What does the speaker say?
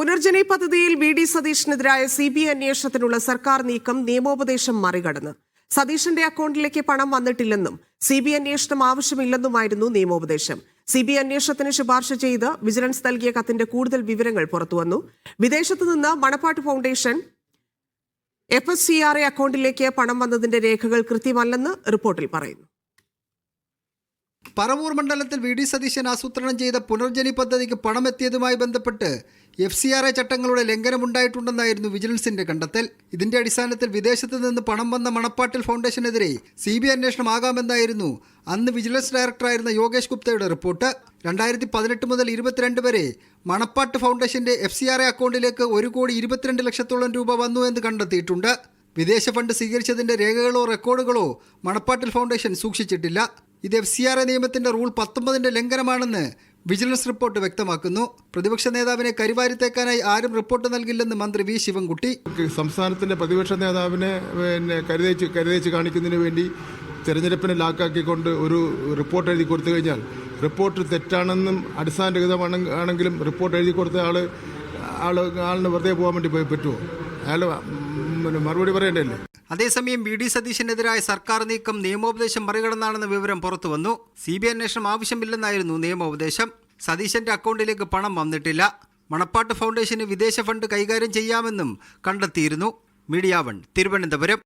പുനർജനി പദ്ധതിയിൽ V D സതീഷിനെതിരായ C B I അന്വേഷണത്തിനുള്ള സർക്കാർ നീക്കം നിയമോപദേശം മറികടന്ന്. സതീഷിന്റെ അക്കൗണ്ടിലേക്ക് പണം വന്നിട്ടില്ലെന്നും സി ബി അന്വേഷണം ആവശ്യമില്ലെന്നുമായിരുന്നു നിയമോപദേശം. സി ബി അന്വേഷണത്തിന് ശുപാർശ ചെയ്ത് വിജിലൻസ് നൽകിയ കത്തിന്റെ കൂടുതൽ വിവരങ്ങൾ പുറത്തുവന്നു വിദേശത്തു നിന്ന് Manappat foundation F S C R A അക്കൗണ്ടിലേക്ക് പണം വന്നതിന്റെ രേഖകൾ കൃത്യമല്ലെന്ന് റിപ്പോർട്ടിൽ പറയുന്നു. പറവൂർ മണ്ഡലത്തിൽ വി ഡി സതീശൻ ആസൂത്രണം ചെയ്ത പുനർജനി പദ്ധതിക്ക് പണം എത്തിയതുമായി ബന്ധപ്പെട്ട് എഫ് സി ആർ എ ചട്ടങ്ങളുടെ ലംഘനമുണ്ടായിട്ടുണ്ടെന്നായിരുന്നു വിജിലൻസിന്റെ കണ്ടെത്തൽ. ഇതിന്റെ അടിസ്ഥാനത്തിൽ വിദേശത്ത് നിന്ന് പണം വന്ന മണപ്പാട്ടിൽ ഫൗണ്ടേഷനെതിരെ സി ബി അന്വേഷണമാകാമെന്നായിരുന്നു അന്ന് വിജിലൻസ് ഡയറക്ടറായിരുന്ന യോഗേഷ് ഗുപ്തയുടെ റിപ്പോർട്ട്. രണ്ടായിരത്തി പതിനെട്ട് മുതൽ ഇരുപത്തിരണ്ട് വരെ മണപ്പാട്ട് ഫൗണ്ടേഷന്റെ എഫ് സി ആർ എ അക്കൗണ്ടിലേക്ക് ഒരു കോടി ഇരുപത്തിരണ്ട് ലക്ഷത്തോളം രൂപ വന്നു എന്ന് കണ്ടെത്തിയിട്ടുണ്ട്. വിദേശ ഫണ്ട് സ്വീകരിച്ചതിന്റെ രേഖകളോ റെക്കോർഡുകളോ മണപ്പാട്ടിൽ ഫൗണ്ടേഷൻ സൂക്ഷിച്ചിട്ടില്ല. ഇത് എഫ് സി ആർ എ നിയമത്തിന്റെ റൂൾ പത്തൊമ്പതിന്റെ ലംഘനമാണെന്ന് വിജിലൻസ് റിപ്പോർട്ട് വ്യക്തമാക്കുന്നു. പ്രതിപക്ഷ നേതാവിനെ കരിവാരിത്തേക്കാനായി ആരും റിപ്പോർട്ട് നൽകില്ലെന്ന് മന്ത്രി വി ശിവൻകുട്ടി. സംസ്ഥാനത്തിന്റെ പ്രതിപക്ഷ നേതാവിനെ പിന്നെ കരുതേച്ച് കരുതേച്ച് കാണിക്കുന്നതിന് വേണ്ടി തെരഞ്ഞെടുപ്പിനെ ലാക്കാക്കിക്കൊണ്ട് ഒരു റിപ്പോർട്ട് എഴുതി കൊടുത്തു കഴിഞ്ഞാൽ റിപ്പോർട്ട് തെറ്റാണെന്നും അടിസ്ഥാനരഹിതമാണെങ്കിലും റിപ്പോർട്ട് എഴുതി കൊടുത്ത ആൾ ആൾ ആളിന് വെറുതെ പോകാൻ വേണ്ടി പറ്റുമോ? അയാൾ മറുപടി പറയണ്ടല്ലേ അതേസമയം വി ഡി സതീശനെതിരായ സർക്കാർ നീക്കം നിയമോപദേശം മറികടന്നാണെന്ന വിവരം പുറത്തുവന്നു. സി ബി അന്വേഷണം ആവശ്യമില്ലെന്നായിരുന്നു നിയമോപദേശം. സതീശന്റെ അക്കൗണ്ടിലേക്ക് പണം വന്നിട്ടില്ല. മണപ്പാട്ട് ഫൗണ്ടേഷന് വിദേശ ഫണ്ട് കൈകാര്യം ചെയ്യാമെന്നും കണ്ടെത്തിയിരുന്നു. Media one Thiruvananthapuram.